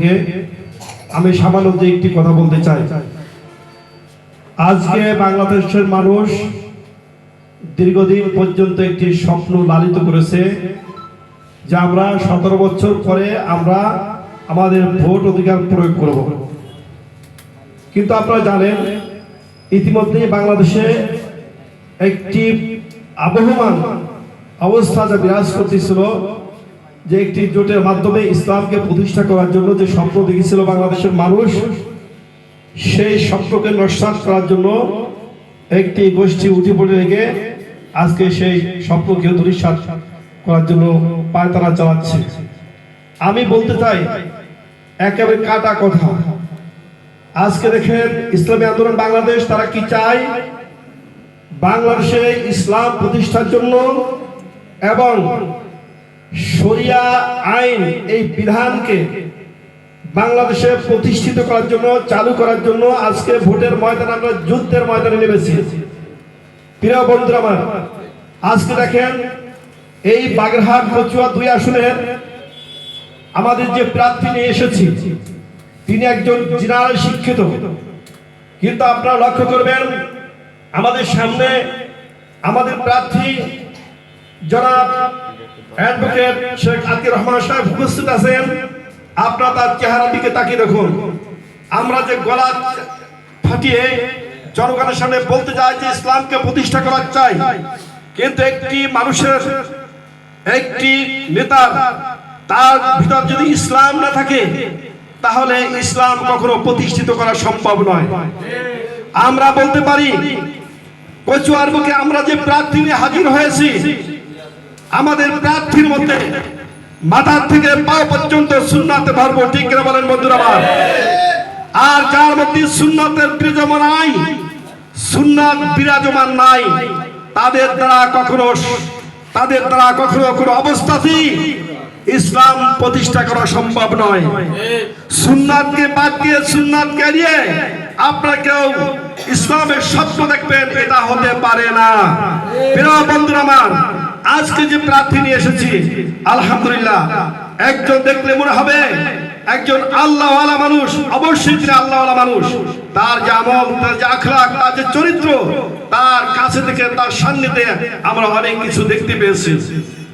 থেকে আমি সামান্য যে একটি কথা বলতে চাই। আজকে বাংলাদেশের মানুষ দীর্ঘদিন পর্যন্ত একটি স্বপ্ন লালিত করেছে যে আমরা সতেরো বছর পরে আমরা আমাদের ভোট অধিকার প্রয়োগ করব। কিন্তু আপনারা জানেন ইতিমধ্যে বাংলাদেশে একটি আবহমান অবস্থা যা বিরাজ করতেছিল যে একটি জোটের মাধ্যমে ইসলামকে প্রতিষ্ঠা করার জন্য যে স্বপ্ন দেখেছিল বাংলাদেশের মানুষ, সেই স্বপ্নকে নস্বাত করার জন্য একটি গোষ্ঠী উঠে পড়ে রেখে আজকে সেই স্বপ্নকে ধূলিসাৎ করার জন্য পায়তারা চালাচ্ছে। আমি বলতে চাই, একেবারে কাটা কথা। আজকে দেখেন ইসলামী আন্দোলন বাংলাদেশ, তারা কি চায়? বাংলাদেশে ইসলাম প্রতিষ্ঠার জন্য এবং শরিয়া আইন এই বিধানকে বাংলাদেশে প্রতিষ্ঠিত করার জন্য, চালু করার জন্য আজকে ভোটের ময়দানে আমরা যুদ্ধের ময়দানে নেমেছি। প্রিয় বন্ধুরা আমার, আজকে দেখেন এই বাগেরহাট কচুয়া দুই আসনের আমাদের যে প্রার্থী নিয়ে এসেছি, তিনি একজন জেনারেল শিক্ষিত। কিন্তু আপনারা লক্ষ্য করবেন, আমাদের সামনে আমাদের প্রার্থী জনাব অ্যাডভোকেট শেখ আতির রহমান সাহেব উপস্থিত আছেন। আপনারা তার চেহারার দিকে তাকিয়ে দেখুন। আমরা যে গলা ফাটিয়ে জনগণের সামনে বলতে চাই যে ইসলামকে প্রতিষ্ঠা করা চাই। কিন্তু একটি মানুষের, একটি নেতা তার ভিতর যদি ইসলাম না থাকে, তাহলে ইসলাম কখনো প্রতিষ্ঠিত করা সম্ভব নয়। আমরা বলতে পারি, কচুয়ার বুকে আমরা যে প্রার্থী হাজির হয়েছি আমাদের প্রার্থীর মধ্যে মাথার থেকে পা পর্যন্ত সুন্নাতে ভরবো ঠিক করে বলেন বন্ধুরা আমার? আর যার মধ্যে সুন্নাতের বিরাজমান নাই, সুন্নাত বিরাজমান নাই, তাদের দ্বারা কখনো তাদের দ্বারা কখনো কোনো অবস্থাতেই ইসলাম প্রতিষ্ঠা করা সম্ভব নয়। সুন্নাতকে বাদ দিয়ে সুন্নাতকে নিয়ে আপনারা কেউ ইসলামের স্বপ্ন দেখবেন, এটা হতে পারে না। প্রিয় বন্ধুরা আমার আজকে যে প্রার্থী নিয়ে এসেছি, আলহামদুলিল্লাহ। একজন দেখলে মনে হবে, একজন আল্লাহ মানুষ, অবশ্যই তিনি আল্লাহ মানুষ। তার যে আমল তার যে আখলাক তার যে চরিত্র, তার কাছে থেকে, তার সান্নিধ্যে আমরা অনেক কিছু দেখতে পেয়েছি।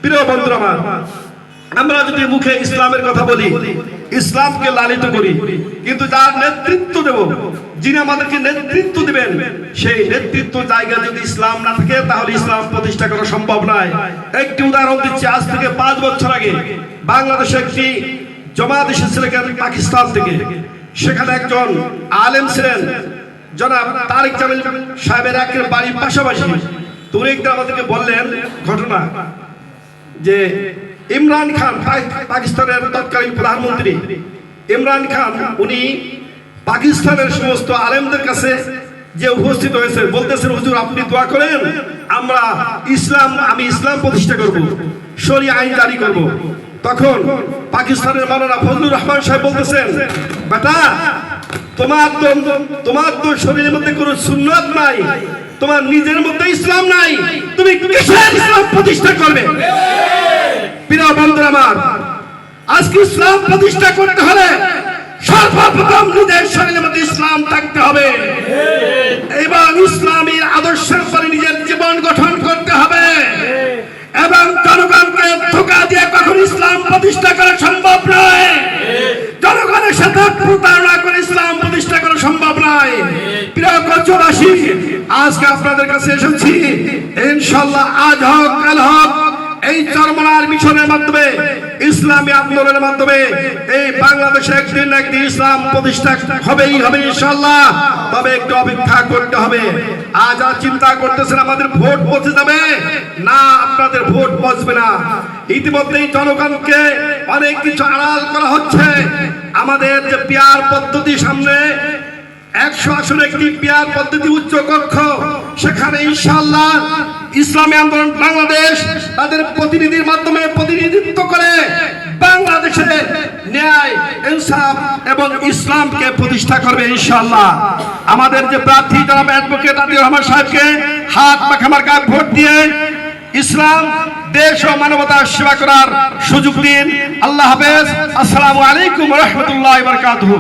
প্রিয় বন্ধুরা আমার আমরা যদি মুখে ইসলামের কথা বলি, ইসলামকে লালিত করি, কিন্তু যার নেতৃত্ব দেব, যিনি আমাদেরকে নেতৃত্ব দিবেন, সেই নেতৃত্ব জায়গা যদি ইসলাম না থাকে, তাহলে ইসলাম প্রতিষ্ঠা করা সম্ভব নয়। একটি উদাহরণ দিচ্ছি, আজ থেকে পাঁচ বছর আগে বাংলাদেশে একটি জমাত এসেছিলেন পাকিস্তান থেকে। সেখানে একজন আলেম ছিলেন, জনাব তারিক জামিল সাহেবের একের বাড়ির পাশাপাশি। তো আমাদেরকে বললেন ঘটনা, যে ইমরান খান পাকিস্তানের তৎকালীন প্রধানমন্ত্রী। ইমরান খান, উনি পাকিস্তানের সমস্ত আলেমদের কাছে যে উপস্থিত হয়েছে, বলতেছেন, হুজুর, আপনি দোয়া করেন, আমরা ইসলাম, আমি ইসলাম প্রতিষ্ঠা করব, শরীয় আইন জারি করব। তখন পাকিস্তানের মাওলানা ফজলুর রহমান সাহেব বলতেছেন, বেটা, তোমার তো তোমার তো শরীরের মধ্যে কোনো সুন্নত নাই, তোমার নিজের মধ্যে ইসলাম নাই, তুমি কিসের ইসলাম প্রতিষ্ঠা করবে? প্রিয় বন্ধুরা আমার, আজকে ইসলাম প্রতিষ্ঠা করতে হলে সর্বপ্রথম নিজের শরীরের মধ্যে ইসলাম থাকতে হবে। এবং ইসলামী আদর্শের উপরে নিজের জীবন গঠন করতে হবে। এবং জনগণকে ধোকা দিয়ে কখন ইসলাম প্রতিষ্ঠা করা সম্ভব নয়। জনগণের সাথে প্রতারণা করে ইসলাম প্রতিষ্ঠা করা সম্ভব নয়। প্রিয় কচুবাসী আজকে আপনাদের কাছে এসেছি। ইনশাল্লাহ আজ হোক, কাল হোক মাধ্যমে, ইসলামী আন্দোলনের মাধ্যমে এই বাংলাদেশে একদিন একদিন ইসলাম প্রতিষ্ঠা হবেই হবে ইনশাল্লাহ তবে একটু অপেক্ষা করতে হবে। আজ আর চিন্তা করতেছেন আমাদের ভোট পৌঁছে যাবে? না, আপনাদের ভোট পৌঁছবে না। ইতিমধ্যেই জনগণকে অনেক কিছু আড়াল করা হচ্ছে। আমাদের যে পিয়ার পদ্ধতি সামনে, একশো আসনে একটি পেয়ার পদ্ধতি উচ্চ কক্ষ, সেখানে ইনশাল্লাহ ইসলামী আন্দোলন বাংলাদেশ তাদের প্রতিনিধির মাধ্যমে প্রতিনিধিত্ব করে বাংলাদেশে ন্যায় ইনসাফ এবং ইসলামকে প্রতিষ্ঠা করবে ইনশাল্লাহ আমাদের যে প্রার্থী জনাব অ্যাডভোকেট আদিল রহমান সাহেবকে হাত মাখামার গায়ে ভোট দিয়ে ইসলাম, দেশ ও মানবতার সেবা করার সুযোগ দিন। আল্লাহ হাফেজ। আসসালামু আলাইকুম রহমতুল্লাহ বরকাতুহ।